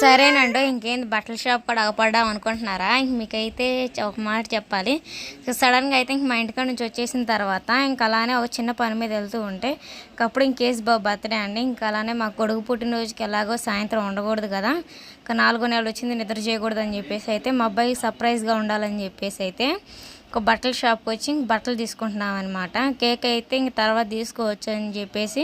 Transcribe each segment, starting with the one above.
సరేనండి ఇంకేంది బట్టల షాప్ కూడా అగపడ్డాం అనుకుంటున్నారా? ఇంక మీకైతే చ- ఒక మాట చెప్పాలి. సడన్గా అయితే ఇంక మా ఇంటికాడ నుంచి వచ్చేసిన తర్వాత ఇంక అలానే ఒక చిన్న పని మీద వెళ్తూ ఉంటే ఇంక అప్పుడు ఇంకేస్ బాబు బర్త్డే అండి. ఇంక అలానే మా కొడుకు పుట్టినరోజుకి ఎలాగో సాయంత్రం ఉండకూడదు కదా. ఇంకా నాలుగో నెలలు వచ్చింది నిద్ర చేయకూడదు అని చెప్పేసి అయితే మా అబ్బాయికి సర్ప్రైజ్గా ఉండాలని చెప్పేసి అయితే ఒక బట్టల షాప్కి వచ్చి ఇంక బట్టలు తీసుకుంటున్నాం అనమాట కేక్ అయితే ఇంక తర్వాత తీసుకోవచ్చు అని చెప్పేసి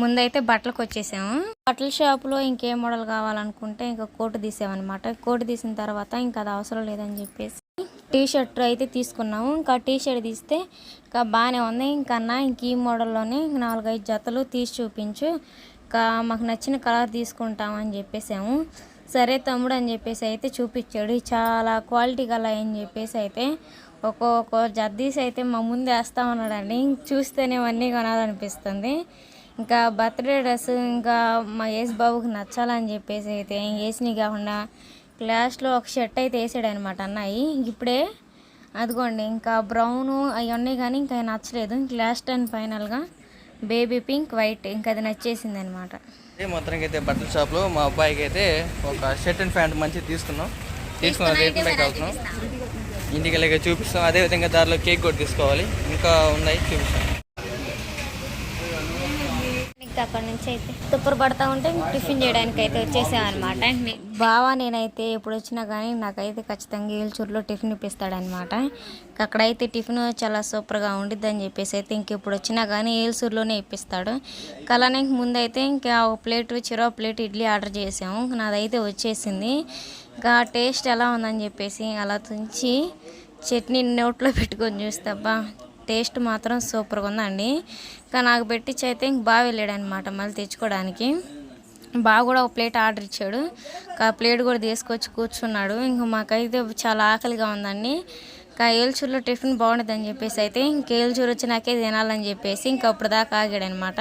ముందైతే బట్టలకు వచ్చేసాము. బట్టల షాప్లో ఇంకే మోడల్ కావాలనుకుంటే ఇంకా కోటు తీసామన్నమాట కోటు తీసిన తర్వాత ఇంకా అది అవసరం లేదని చెప్పేసి టీ షర్ట్ అయితే తీసుకున్నాము. ఇంకా టీ షర్ట్ తీస్తే ఇంకా బాగానే ఉంది. ఇంకన్నా ఇంక ఈ మోడల్లోనే ఇంక నాలుగైదు జతలు తీసి చూపించు. ఇంకా మాకు నచ్చిన కలర్ తీసుకుంటామని చెప్పేసాము. సరే తమ్ముడు అని చెప్పేసి అయితే చూపించాడు. చాలా క్వాలిటీ గల అని చెప్పేసి అయితే ఒక్కొక్క జద్దీస్ అయితే మా ముందు వేస్తా ఉన్నాడండి. ఇంక చూస్తేనే అన్నీ కొనాలనిపిస్తుంది. ఇంకా బర్త్డే డ్రెస్ ఇంకా మా యేసు బాబుకి నచ్చాలని చెప్పేసి అయితే వేసినవి కాకుండా క్లాస్లో ఒక షర్ట్ అయితే వేసాడు అనమాట అన్నయ్య ఇప్పుడే అదిగోండి ఇంకా బ్రౌన్ అవన్నీ కానీ ఇంకా నచ్చలేదు. ఇంక లాస్ట్ అండ్ ఫైనల్గా బేబీ పింక్ వైట్ ఇంకా అది నచ్చేసింది అనమాట అదే మొత్తానికి అయితే బట్టల షాప్లో మా అబ్బాయికి అయితే ఒక షర్ట్ అండ్ ప్యాంట్ మంచిది తీసుకున్నాం. తీసుకున్న రేట్ బైక్ అవుతున్నాం ఇంటికి వెళ్ళాక చూపిస్తాం. అదేవిధంగా దారిలో కేక్ కూడా తీసుకోవాలి. ఇంకా ఉన్నాయి చూపిస్తాం ఇంకా అక్కడ నుంచి అయితే తుప్పరు పడతా ఉంటే టిఫిన్ చేయడానికి అయితే వచ్చేసామన్నమాట బావా నేనైతే ఎప్పుడు వచ్చినా కానీ నాకైతే ఖచ్చితంగా ఏల్చూరులో టిఫిన్ ఇప్పిస్తాడనమాట అక్కడైతే టిఫిన్ చాలా సూపర్గా ఉండిద్ది అని చెప్పేసి అయితే ఇంకెప్పుడు వచ్చినా కానీ ఏల్సూరులోనే ఇప్పిస్తాడు. అలానే ముందు ముందైతే ఇంకా ఒక ప్లేట్ చిరో ప్లేట్ ఇడ్లీ ఆర్డర్ చేసాము. నాదైతే వచ్చేసింది. ఇంకా టేస్ట్ ఎలా ఉందని చెప్పేసి అలా తుంచి చట్నీ నోట్లో పెట్టుకొని చూస్తే అబ్బా టేస్ట్ మాత్రం సూపర్గా ఉందండి. ఇంకా నాకు పెట్టించి అయితే ఇంక బాగా వెళ్ళాడు అనమాట మళ్ళీ తెచ్చుకోవడానికి. బాగా కూడా ఒక ప్లేట్ ఆర్డర్ ఇచ్చాడు. ఆ ప్లేట్ కూడా తీసుకొచ్చి కూర్చున్నాడు. ఇంకా మాకైతే చాలా ఆకలిగా ఉందండి. ఇంకా ఏల్చూరులో టిఫిన్ బాగుంటుందని చెప్పేసి అయితే ఇంక ఏల్చూరు వచ్చినాకే తినాలని చెప్పేసి ఇంకా అప్పుడు దాకా ఆగాడు అనమాట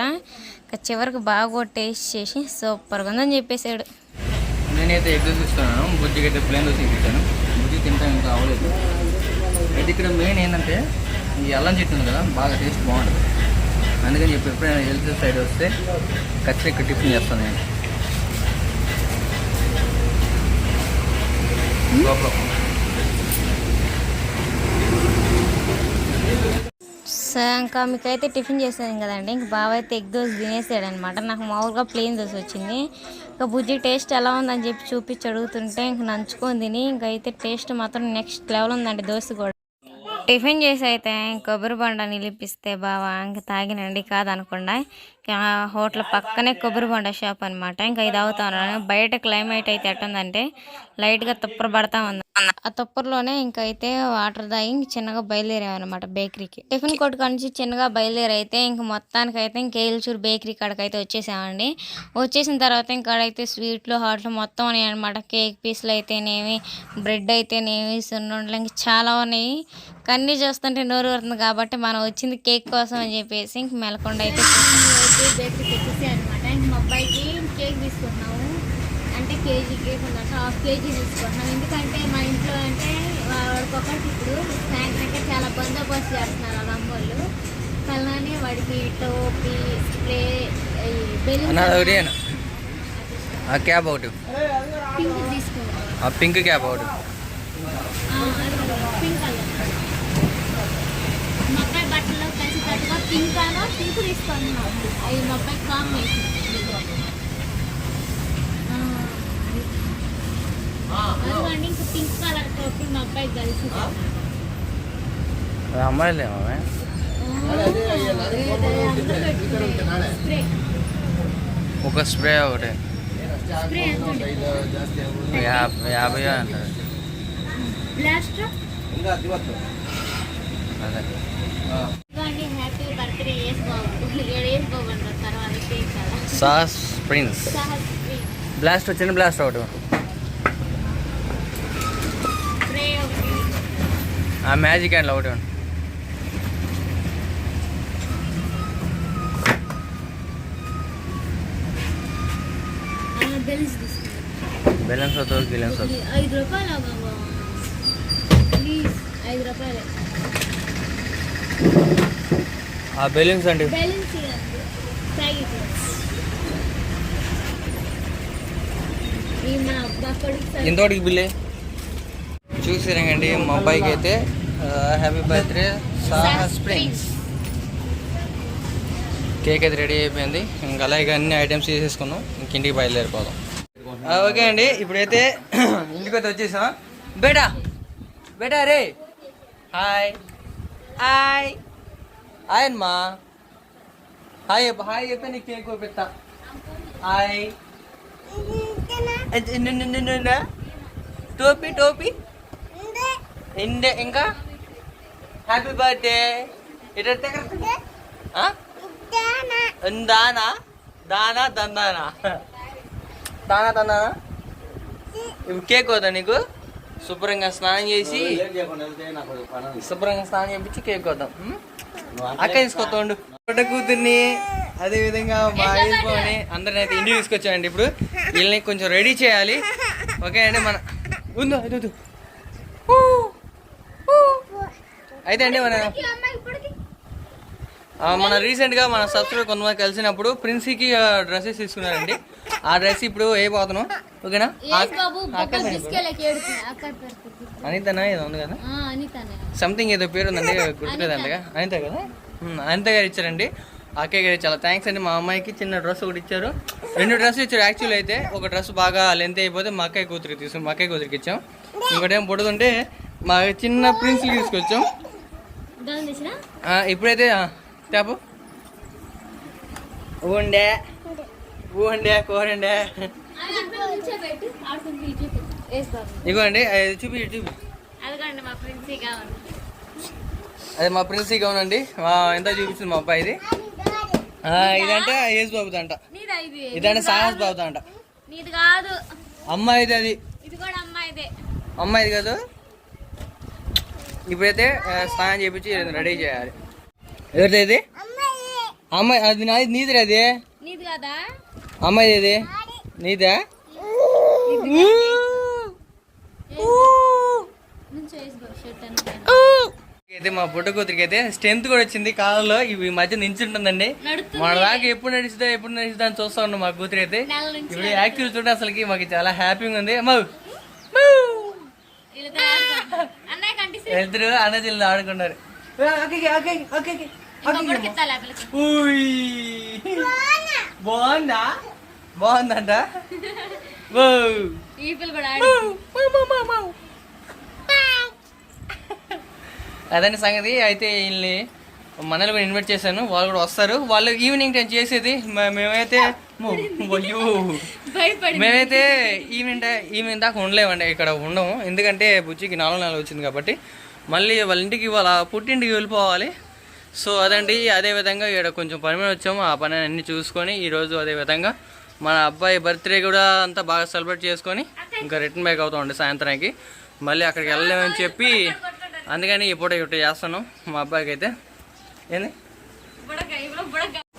ఇంకా చివరికి బాగా టేస్ట్ చేసి సూపర్గా ఉందని చెప్పేసాడు. నేనైతే ఎగ్ చూస్తున్నాను బుజ్జికి అయితే ప్లేన్ చూసి ఇచ్చాను బుజ్జి తింటాను ఇంకా అవ్వలేదు అయితే ఇక్కడ మెయిన్ ఏంటంటే ఈ అల్లం చెట్టు ఉంది కదా బాగా టేస్ట్ బాగుంటుంది. అందుకని చెప్పి ఎప్పుడైనా హెల్త్ సైడ్ వస్తే ఖచ్చితంగా ఇక్కడ టిఫిన్ చేస్తాను నేను. సో ఇంకా మీకైతే టిఫిన్ చేసాను కదండి ఇంక బావ అయితే ఎగ్ దోశ తినేసాడు అనమాట నాకు మామూలుగా ప్లెయిన్ దోశ వచ్చింది. ఇంకా బుజ్జి టేస్ట్ ఎలా ఉందని చెప్పి చూపించి అడుగుతుంటే ఇంక నంచుకొని తిని ఇంకా టేస్ట్ మాత్రం నెక్స్ట్ లెవెల్ ఉందండి దోశ కూడా. టిఫిన్ చేసి అయితే కొబ్బరి బండ నిలిపిస్తే బావా ఇంక తాగినండి కాదనకుండా హోటల్ పక్కనే కొబ్బరి బండ షాప్ అనమాట ఇంకా ఇది అవుతా ఉన్నాను బయట క్లైమేట్ అయితే ఎట్టుందంటే లైట్గా తుప్పర పడతా ఉంది. ఆ తుప్పర్లోనే ఇంకా అయితే వాటర్ తాగి చిన్నగా బయలుదేరామన్నమాట బేకరీకి. టిఫిన్ కొట్టు నుంచి చిన్నగా బయలుదేరి అయితే ఇంక మొత్తానికి అయితే ఇంక ఏల్చూరు బేకరీ కాడకైతే వచ్చేసామండి. వచ్చేసిన తర్వాత ఇంకాడైతే స్వీట్లు హాట్లు మొత్తం ఉన్నాయి అనమాట కేక్ పీసులు అయితేనేమి బ్రెడ్ అయితేనేమి సున్నుండలు ఇంక చాలా ఉన్నాయి. కన్నీ చూస్తుంటే నోరు పడుతుంది కాబట్టి మనం వచ్చింది కేక్ కోసం అని చెప్పేసి ఇంక మెలకొండ అయితే బేకరీకి వచ్చేసి అనమాట ఇంక మా అబ్బాయికి కేక్ తీసుకున్నాము. అంటే కేజీ కేక్ ఉందంట హాఫ్ కేజీ తీసుకున్నాం. ఎందుకంటే మా ఇంట్లో అంటే వాడికి ఒకటి ఇప్పుడు సాయంత్రం అంటే చాలా బందోబస్తు చేస్తున్నారు వాళ్ళ అమ్మోళ్ళు. కలానే వాడికి టోపీ స్ప్రే బెలూన్ క్యాబ్ ఒకటి పింక్ తీసుకున్నాం ఆ పింక్ క్యాబ్ ఒకటి పింక్ కలర్ మా అబ్బాయి బట్టలో కలిసి అలా పింక్ తీసుకున్నాం మా అబ్బాయి కాంబినేషన్ అదిగోండి ఇంకా పింక్ కలర్ టోపీ మా అబ్బాయి కలిసి స్ప్రే ఒక స్ప్రే ఒకటి యాభై యాభై అంటారు బ్లాస్ట్ అదే ఇదిగోండి హ్యాపీ బర్త్డే ఏస్ బాబు ఏడు ఏస్ బాబు అంటారు తర్వాత కేక్ కదా సాస్ ప్రిన్స్. బ్లాస్ట్ చిన్న బ్లాస్ట్ ఒకటి ఆ మ్యాజిక్ హ్యాండ్లో ఒకటి బెలూన్స్ వద్దు గిలెన్స్ వద్దు. ఐదు రూపాయలు బాబా ప్లీజ్ ఐదు రూపాయలు ఆ బెలూన్స్ అండి బెలూన్స్ ప్యాకెట్ ఈ మా అబ్బా కొడుకు సార్ ఎంతోటికి బిల్లే? చూసిరండి మా అబ్బాయికి అయితే హ్యాపీ బర్త్డే సాహా స్ప్రింగ్స్ కేక్ అయితే రెడీ అయిపోయింది. ఇంకా అలాగే అన్ని ఐటమ్స్ చేసేసుకున్నాం ఇంక ఇంటికి బయలుదేరిపోదాం. ఓకే అండి. ఇప్పుడైతే ఇంటికి అయితే వచ్చేసాం. బేటా బేటా రే. హాయ్ హాయ్ హాయ్ అమ్మా. హాయ్ హాయ్ చెప్పా. నీకు కేక్ పెట్టా హాయ్ టోపీ టోపీ. ఇండే ఇంకా? హ్యాపీ బర్త్డే ఇటు దానా దానా దందానా? దానా దందానా? కేక్ వద్దా నీకు? శుభ్రంగా స్నానం చేసి శుభ్రంగా స్నానం చేయించి కేక్ వద్దాం? అక్క తీసుకొస్తాండు పుట్ట కూతుర్ని అదే విధంగా మా వేసుకోని అందరిని అయితే ఇంటికి తీసుకొచ్చామండి ఇప్పుడు. వీళ్ళని కొంచెం రెడీ చేయాలి. ఓకే అండి మన ఉందో ఊ. అయితే అండి మన మన రీసెంట్గా మన సబ్స్క్రైబర్ కొంతమంది కలిసినప్పుడు ప్రిన్సీకి డ్రెస్సెస్ తీసుకున్నారండి. ఆ డ్రెస్ ఇప్పుడు ఏ పోతున్నాం ఓకేనా? అనితనా? ఏదో ఉంది కదా. సంథింగ్ ఏదో పేరు ఉందండి గుర్తులేదు అంతగా అనిత. కదా? అనిత గారు ఇచ్చారండి. అక్కయ్య గారు చాలా థ్యాంక్స్ అండి. మా అమ్మాయికి చిన్న డ్రెస్ ఒకటి ఇచ్చారు. రెండు డ్రెస్ ఇచ్చారు యాక్చువల్ అయితే. ఒక డ్రెస్ బాగా లెంత్ అయిపోతే మా అక్కయ్య కూతురికి తీసుకుని మా అక్కయ్య కూతురికి ఇచ్చాం. ఇంకోటి ఏం పొడుగుంటే మా చిన్న ప్రిన్స్కి తీసుకొచ్చాం. ఇప్పుడైతే తేపు ఉండే ఉండే కూరండే. ఇగోండి అది చూపి చూపి. అదిగోండి మా ప్రిన్సీ అది ప్రిన్సీగా ఉందండి. ఎంత చూపిస్తుంది మా అబ్బాయిది? ఆ, ఇదంటే యేసు బాబుది అంట. ఇదంటే సాహస్ బాబుది అంట. నీది కాదు. అమ్మాయిది అది. ఇది కూడా అమ్మాయిదే. అమ్మాయిది కాదు. ఇప్పుడైతే స్నానం చేపించి రెడీ చేయాలి. ఎవరిది ఇది అమ్మాయి అది నాది నీది అది? నీది కదా? అమ్మాయిది ఇది నీదా నుంచి వేసి బాబు షర్ట్ అని అయితే మా పుట్ట కూతురికి అయితే స్ట్రెంత్ కూడా వచ్చింది. కాలంలో ఇవి మధ్య నించుంటుందండి. మన దాకా ఎప్పుడు నడుస్తుందా ఎప్పుడు నడుస్తుందా అని చూస్తా ఉన్నాం మా కూతురు అయితే ఇప్పుడు యాక్టివ్ చూడ అసలుకి మాకు చాలా హ్యాపీగా ఉంది. మౌ కంటిసి ఇద్దరు అన్నజిల్లు ఆడుకున్నారు ఏ, అక్కకి, అదండి సంగతి. అయితే వీళ్ళని మనల్ని కూడా ఇన్వైట్ చేశాను వాళ్ళు కూడా వస్తారు. వాళ్ళు ఈవినింగ్ టైం చేసేది మేమైతే మేమైతే ఈవినింగ్ టై- ఈవినింగ్ దాకా ఉండలేమండి. ఇక్కడ ఉండము. ఎందుకంటే బుజ్జికి నాలుగు నెలలు వచ్చింది కాబట్టి. మళ్ళీ వాళ్ళ ఇంటికి వాళ్ళ పుట్టింటికి వెళ్ళిపోవాలి. సో అదండి. అదే విధంగా ఇక్కడ కొంచెం పని మీద వచ్చాము. ఆ పని అన్ని చూసుకొని ఈరోజు అదే విధంగా మన అబ్బాయి బర్త్డే కూడా అంతా బాగా సెలబ్రేట్ చేసుకొని ఇంకా రిటర్న్ బ్యాక్ అవుతామండి సాయంత్రానికి. మళ్ళీ అక్కడికి వెళ్ళలేమని చెప్పి అందుకని ఇప్పుడు ఇటు చేస్తున్నాం మా అబ్బాయికి అయితే ఏంది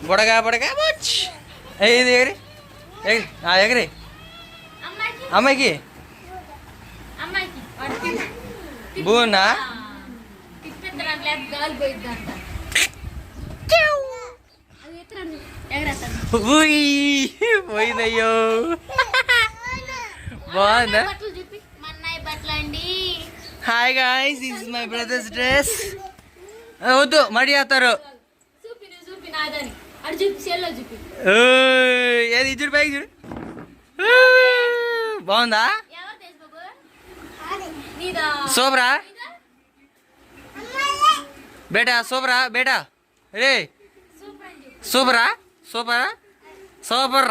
బుడగ బుడగ. ఏది ఎగిరి. ఎగిరి. అమ్మాయికి? బూనా ఆ, తిప్పిద్దరంట hi guys this is my brothers dress వద్దు మడి చేస్తారు చూపి నువ్వు చూపి నాదని అడు చూపి సెల్లో చూపి ఓయ్, ఏది ఇచ్చుడు పైకి చూడు ఓయ్, బాగుందా ఎవరు తెలుసు బాబు నీదా సూపరా నీదా? బేటా సూపరా బేటా రే సూపర్ అని చెప్పు సూపరా సూపరా సూపర్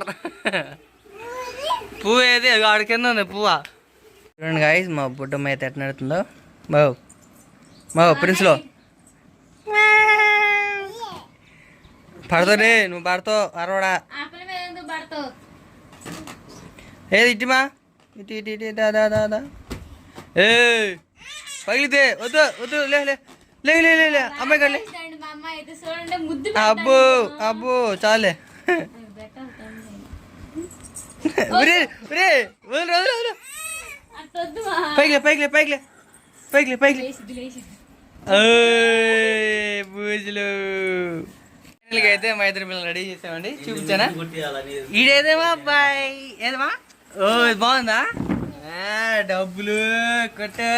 పువ్వు ఏది అది ఆడి కింద ఉంది పువ్వా చూడండి గాయస్ మా బుడ్డమ్మ అయితే ఎట్లా నడుతుందో. బావు బావు ప్రిన్స్లో పడతావు రే నువ్వు పడతావు అరవడా. ఏది ఇటుమా? ఇటు ఇటు ఇటు దా దా దా దా. ఏ పగిలితే వద్దు వద్దు లే లే. లే లే లే లే అమ్మాయి ముద్దు అబ్బో అబ్బో చాలే. ఒరే ఒరే వదిలు వదిలు. పైకిలే పైకిలే పైకిలే పైకిలే పైకిలే బూజులు. అయితే మా ఇద్దరు పిల్లలు రెడీ చేసామండి. చూపించానా? ఈడేదేమా అబ్బాయి. ఏదమ్మా ఓ బాగుందా? డబ్బులు కొట్టు.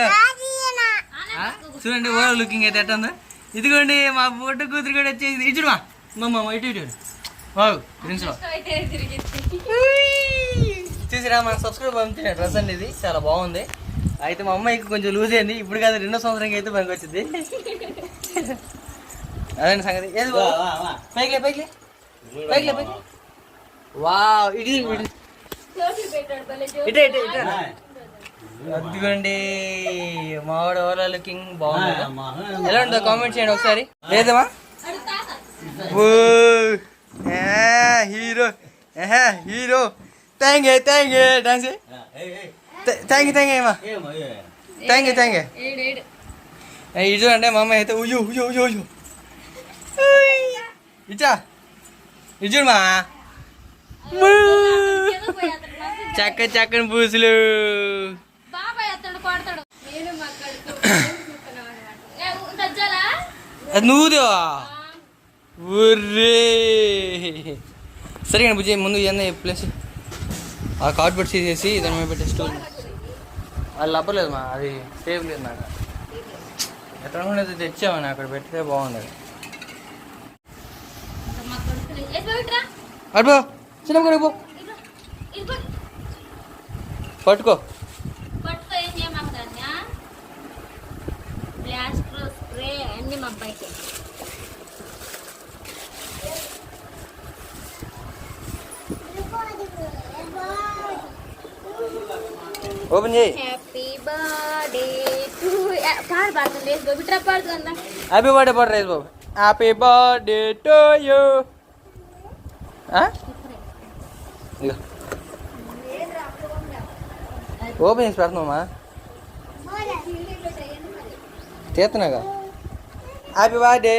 చూడండి ఓ లుకింగ్ అయితే ఎట్ట ఉందో. ఇదిగోండి మా ఫోటో కూతురు కూడా వచ్చేసింది. ఇటు మా. ఇటు ఇటు వావ్ డ్రింక్స్ చూసిరా మన సబ్స్క్రైబ్ పంపించిన డ్రెస్ అండి ఇది. చాలా బాగుంది. అయితే మా అమ్మాయికి కొంచెం లూజ్ అయింది. ఇప్పుడు కాదు రెండో సంవత్సరంకి అయితే పనికి వచ్చింది. అదండి సంగతి? ఏది బాబు? పైకి లే, పైకి. వావ్ ఇది ఇది. ఇటే ఇటే ఇటే. అదిగోండి. మావాడు ఓవరాల్ లుకింగ్ బాగుంది. ఎలా ఉందో కామెంట్ చేయండి ఒకసారి. లేదమ్మా? ఓ hero. Hero. Thank you thank you dance thank you thank you అమ్మా థ్యాంక్ యూ థ్యాంక్ యూ ఇది చూడండి మా అమ్మాయి అయితే ఉయ్యో ఉయ్యో ఉయ్యో ఉయ్యో ఇచ్చా ఇది చూడమా చక్క చక్కని పూసులు అది నువ్వుదేవా ఒర్రే సరే కానీ బుజ్జి ముందు ఇవన్నీ ప్లేస్ ఆ కార్డ్బోర్డ్ తీసేసి దాని మీద పెట్టే స్టూల్ అది లబ్బలేదు మా అది సేవ్ లేదు నాకు. ఎక్కడ ఉండేది తెచ్చామని అక్కడ పెడితే బాగుండదు. ఏ పోయిట్రా అడుగు చిన్న పట్టుకో ఏం చేయమంటారా ప్లాస్టర్ స్ప్రే అన్ని మా అబ్బాయికి ఓపెన్ చేయి. హ్యాపీ బర్త్డే టు పాడు పాడుతుంది బిట్రా పాడుతుందా హ్యాపీ బర్త్డే పాడు రైస్ బాబు. Happy birthday to you open చేసి పెడుతున్నామా తీస్తున్నాగా happy birthday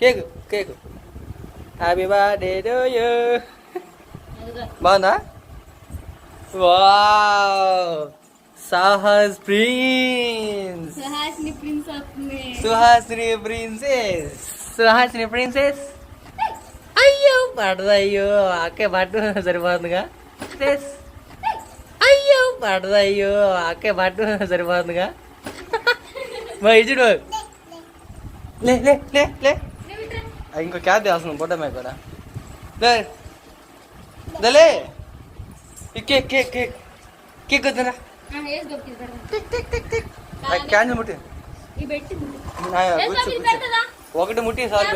cake cake. Happy birthday to you బాగుందా? సాహస్ ప్రిన్స్. సుహాసిని ప్రిన్స్ అవుతుంది. సుహాసిని ప్రిన్సెస్. సుహాసిని ప్రిన్సెస్. అయ్యో పడదు అయ్యో. అక్కే పట్టు సరిపోతుందిగా. ప్రిన్సెస్. అయ్యో పడదు అయ్యో. అక్కే పట్టు సరిపోతుందిగా. మా ఇచ్చుడు లే లే లే లే. ఆ, ఇంకో క్యాబ్ చేస్తున్నాం పొట్ట మీద కూడా. లే. దలే కేక్ కేక్ కేక్. కేక్ వద్దురా. క్యాన్సిల్ ముట్టి. ఒకటి ముట్టి సార్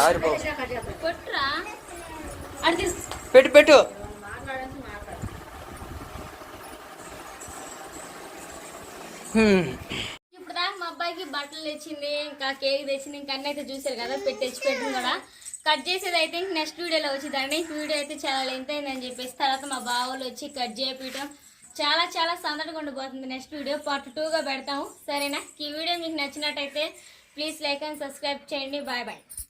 ఆరిపో. పెట్టు పెట్టు హ్మ్. ఇప్పుడు దాకా మా అబ్బాయికి బట్టలు తెచ్చింది ఇంకా కేక్ తెచ్చింది ఇంకా అన్నీ అయితే చూసారు కదా పెట్టి తెచ్చి పెట్టింది కూడా. కట్ చేసేది అయితే నెక్స్ట్ వీడియోలో వచ్చిందండి వీడియో అయితే చాలా లెంత్ అయిందని చెప్పేసి తర్వాత మా బావులు వచ్చి కట్ చేపించడం చాలా చాలా సందడిగా ఉండిపోతుంది. నెక్స్ట్ వీడియో పార్ట్ టూగా పెడతాము. సరేనా? ఈ వీడియో మీకు నచ్చినట్టయితే ప్లీజ్ లైక్ అండ్ సబ్స్క్రైబ్ చేయండి. Bye bye